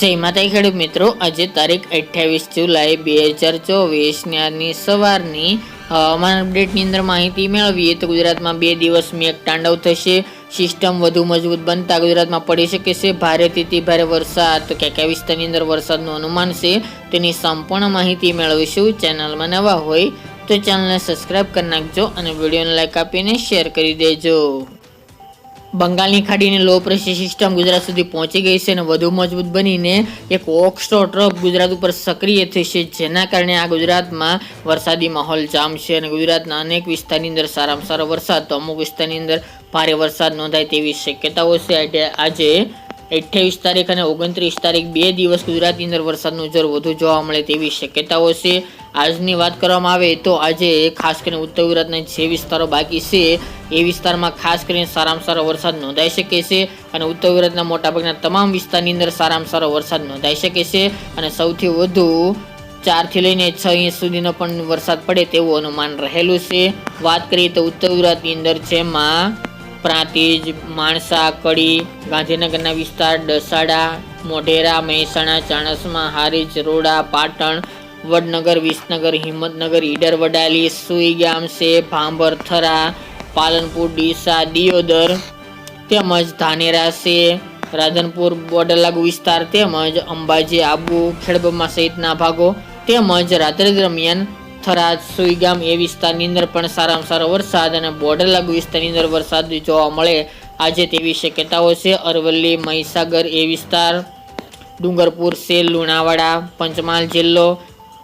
જય માતા ખેડૂત મિત્રો, આજે તારીખ અઠ્યાવીસ જુલાઈ બે હજાર ચોવીસની સવારની હવામાન અપડેટની અંદર માહિતી મેળવીએ તો ગુજરાતમાં બે દિવસ મેઘ તાંડવ થશે, સિસ્ટમ વધુ મજબૂત બનતા ગુજરાતમાં પડી શકે છે ભારેથી ભારે વરસાદ. તો ક્યાં ક્યાં વિસ્તારની અંદર વરસાદનું અનુમાન છે, તેની સંપૂર્ણ માહિતી મેળવીશું. ચેનલમાં નવા હોય તો ચેનલને સબસ્ક્રાઈબ કરી નાખજો અને વિડીયોને લાઇક આપીને શેર કરી દેજો. બંગાળની ખાડીની લો પ્રેશર સિસ્ટમ ગુજરાત સુધી પહોંચી ગઈ છે અને વધુ મજબૂત બનીને એક ઓક્સ્ટો ટ્રફ ગુજરાત ઉપર સક્રિય થશે જેના કારણે આ ગુજરાતમાં વરસાદી માહોલ જામશે અને ગુજરાતના અનેક વિસ્તારની અંદર સારામાં સારો વરસાદ તો અમુક વિસ્તારની અંદર ભારે વરસાદ નોંધાય તેવી શક્યતાઓ છે. આજે અઠ્યાવીસ તારીખ અને ઓગણત્રીસ તારીખ બે દિવસ ગુજરાતની અંદર વરસાદનું જોર વધુ જોવા મળે તેવી શક્યતાઓ છે. આજની વાત કરવામાં આવે તો આજે ખાસ કરીને ઉત્તર ગુજરાતના જે વિસ્તારો બાકી છે, એ વિસ્તારમાં ખાસ કરીને સારામાં સારો વરસાદ નોંધાઈ શકે છે અને ઉત્તર ગુજરાતના મોટાભાગના તમામ વિસ્તારની અંદર સારામાં સારો વરસાદ નોંધાઈ શકે છે અને સૌથી વધુ ચારથી લઈને છ ઇંચ સુધીનો પણ વરસાદ પડે તેવું અનુમાન રહેલું છે. વાત કરીએ તો ઉત્તર ગુજરાતની અંદર જેમાં પ્રાંતિજ, માણસા, કડી, ગાંધીનગરના વિસ્તાર ડસાડા મોઢેરા, મહેસાણા, ચાણસમા, હારીજ, રોડા, પાટણ વડનગર, વિસનગર, હિંમતનગર, ઈડર, વડાલી, સુઈગામ છે ભાંભર, થરા, પાલનપુર, ડીસા, દિયોદર તેમજ ધાનેરા છે રાધનપુર બોર્ડર વિસ્તાર તેમજ અંબાજી, આબુ, ખેડબમાં સહિતના ભાગો તેમજ રાત્રિ દરમિયાન થરાદ સુઈગામ એ વિસ્તારની અંદર પણ સારામાં સારો વરસાદ અને બોર્ડર વિસ્તારની અંદર વરસાદ જોવા મળે. આજે તેવી શક્યતાઓ છે. અરવલ્લી, મહીસાગર એ વિસ્તાર, ડુંગરપુર સેલ લુણાવાડા, પંચમહાલ જિલ્લો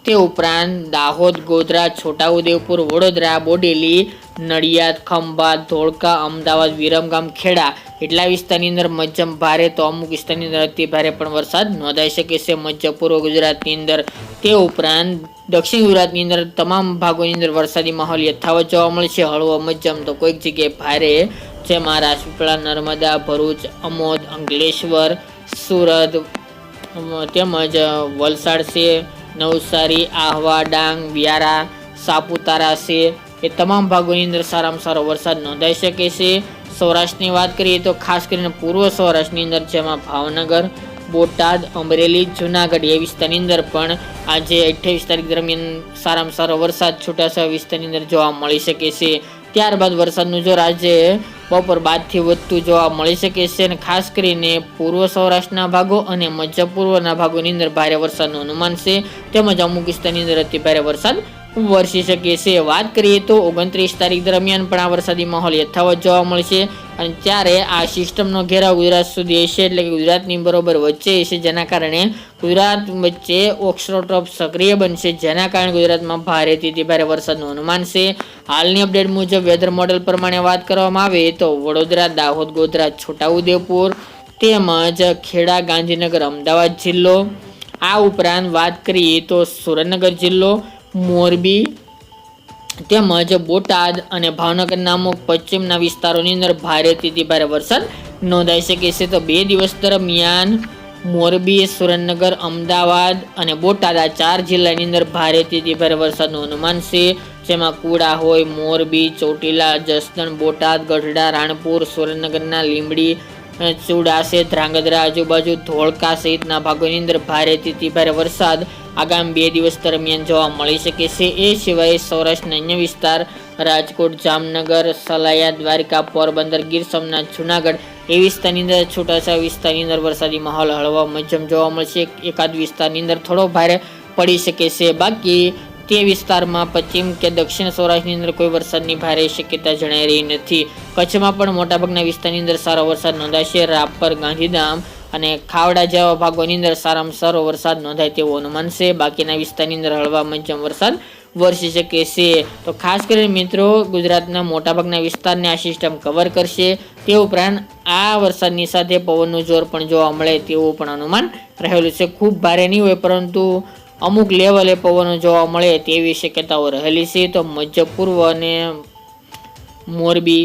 તે ઉપરાંત દાહોદ, ગોધરા, છોટાઉદેપુર, વડોદરા, બોડેલી, નડિયાદ, ખંભાત, ધોળકા, અમદાવાદ, વિરમગામ, ખેડા એટલા વિસ્તારની અંદર મધ્યમ ભારે તો અમુક વિસ્તારની અંદર અતિ ભારે પણ વરસાદ નોંધાઈ શકે છે. મધ્ય, પૂર્વ ગુજરાતની અંદર તે ઉપરાંત દક્ષિણ ગુજરાતની અંદર તમામ ભાગોની અંદર વરસાદી માહોલ યથાવત જોવા મળશે હળવો, મધ્યમ તો કોઈક જગ્યાએ ભારે જેમાં રાજપીપળા, નર્મદા, ભરૂચ, અમોદ, અંકલેશ્વર, સુરત તેમજ વલસાડ છે. નવસારી, આહવા, ડાંગ, વ્યારા, સાપુતારા છે. એ તમામ ભાગોની અંદર સારામાં સારો વરસાદ નોંધાઈ શકે છે. સૌરાષ્ટ્રની વાત કરીએ તો ખાસ કરીને પૂર્વ સૌરાષ્ટ્રની અંદર, જેમાં ભાવનગર, બોટાદ, અમરેલી, જુનાગઢ એ વિસ્તારની અંદર પણ આજે અઠ્યાવીસ તારીખ દરમિયાન સારામાં સારો વરસાદ છૂટાછવાયા વિસ્તારની અંદર જોવા મળી શકે છે. ત્યારબાદ વરસાદનું જોર આજે બપોર બાદથી વધતું જોવા મળી શકે છે અને ખાસ કરીને પૂર્વ સૌરાષ્ટ્રના ભાગો અને મધ્ય પૂર્વના ભાગોની અંદર ભારે વરસાદનું અનુમાન છે. તેમજ અમુક વિસ્તારની અંદર અતિ ભારે વરસાદ વરસી શકે છે. વાત કરીએ તો ઓગણત્રીસ તારીખ દરમિયાન પણ આ વરસાદી માહોલ યથાવત જોવા મળશે અને ત્યારે આ સિસ્ટમનો ઘેરાવ ગુજરાત સુધી હશે એટલે કે ગુજરાતની બરોબર વચ્ચે હશે, જેના કારણે ગુજરાત વચ્ચે ઓક્સરોટ્રોપ સક્રિય બનશે, જેના કારણે ગુજરાતમાં ભારેથી ભારે વરસાદનું અનુમાન છે. હાલની અપડેટ મુજબ વેધર મોડેલ પ્રમાણે વાત કરવામાં આવે તો વડોદરા, દાહોદ, ગોધરા, છોટાઉદેપુર તેમજ ખેડા, ગાંધીનગર, અમદાવાદ જિલ્લો. આ ઉપરાંત વાત કરીએ તો સુરેન્દ્રનગર જિલ્લો, મોરબી તેમજ બોટાદ અને ભાવનગરના અમુક પશ્ચિમના વિસ્તારોની અંદર ભારેથી ભારે વરસાદ નોંધાઈ શકે છે. તો બે દિવસ દરમિયાન મોરબી, સુરેન્દ્રનગર, અમદાવાદ અને બોટાદ આ ચાર જિલ્લાની અંદર ભારેથી ભારે વરસાદનું અનુમાન છે. જેમાં કુડા હોય, મોરબી, ચોટીલા, જસદણ, બોટાદ, ગઢડા, રાણપુર, સુરેન્દ્રનગરના લીંબડી ચુડાસે, ધ્રાંગધ્રા આજુબાજુ ધોળકા સહિતના ભાગોની અંદર ભારેથી ભારે વરસાદ આગામી બે દિવસ દરમિયાન જોવા મળી શકે છે. એ સિવાય સૌરાષ્ટ્રના અન્ય વિસ્તાર, રાજકોટ, જામનગર, સલાયા, દ્વારકા, પોરબંદર, ગીર સોમનાથ, જુનાગઢ એ વિસ્તારની અંદર છૂટાછવાયા વિસ્તારની અંદર વરસાદી માહોલ હળવા મધ્યમ જોવા મળશે. એકાદ વિસ્તારની અંદર થોડો ભારે પડી શકે છે. બાકી તે વિસ્તારમાં પશ્ચિમ કે દક્ષિણ સૌરાષ્ટ્રની અંદર કોઈ વરસાદની ભારે શક્યતા જણાઈ રહી નથી. કચ્છમાં પણ મોટાભાગના વિસ્તારની અંદર સારો વરસાદ નોંધાશે. રાપર, ગાંધીધામ અને ખાવડા જેવા ભાગોની અંદર સારામાં સારો વરસાદ નોંધાય તેવું અનુમાન છે. બાકીના વિસ્તારની અંદર હળવા મધ્યમ વરસાદ વરસી શકે છે. તો ખાસ કરીને મિત્રો, ગુજરાતના મોટાભાગના વિસ્તારને આ સિસ્ટમ કવર કરશે. તે ઉપરાંત આ વરસાદની સાથે પવનનું જોર પણ જોવા મળે તેવું પણ અનુમાન રહેલું છે. ખૂબ ભારે નહીં હોય, પરંતુ અમુક લેવલે પવનો જોવા મળે તેવી શક્યતાઓ રહેલી છે. તો મધ્ય પૂર્વ અને મોરબી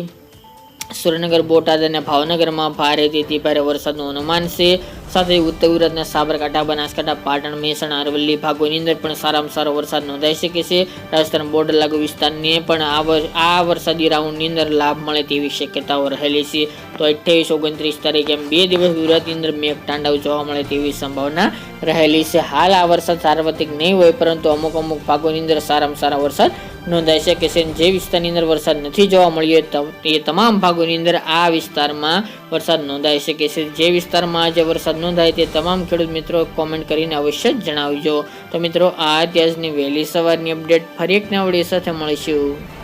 સુરેન્દ્રનગર બોટાદ અને ભાવનગરમાં ભારેથી ભારે વરસાદનું અનુમાન છે. સાથે ઉત્તર ગુજરાતના સાબરકાંઠા, બનાસકાંઠા, પાટણ, મહેસાણા, અરવલ્લી ભાગોની અંદર પણ સારામાં સારો વરસાદ નોંધાઈ શકે છે. રાજસ્થાન બોર્ડર લાગુ વિસ્તારને પણ આ વર- આ વરસાદી રાઉન્ડની અંદર લાભ મળે તેવી શક્યતાઓ રહેલી છે. તો અઠ્યાવીસ, ઓગણત્રીસ તારીખ એમ બે દિવસ ગુજરાતની અંદર મેઘ તાંડવ જોવા મળે તેવી સંભાવના રહેલી છે. હાલ આ વરસાદ સાર્વત્રિક નહીં હોય, પરંતુ અમુક અમુક ભાગોની અંદર સારામાં સારા વરસાદ નોંધાઈ શકે છે. જે વિસ્તારની અંદર વરસાદ નથી જોવા મળ્યો એ તમામ ભાગોની અંદર આ વિસ્તારમાં વરસાદ નોંધાઈ શકે છે. જે વિસ્તારમાં આજે વરસાદ નોંધાય તે તમામ ખેડૂત મિત્રો કોમેન્ટ કરીને અવશ્ય જણાવજો. તો મિત્રો, આ ત્યાજની વહેલી સવારની અપડેટ ફરી એક નવડી સાથે મળીશું.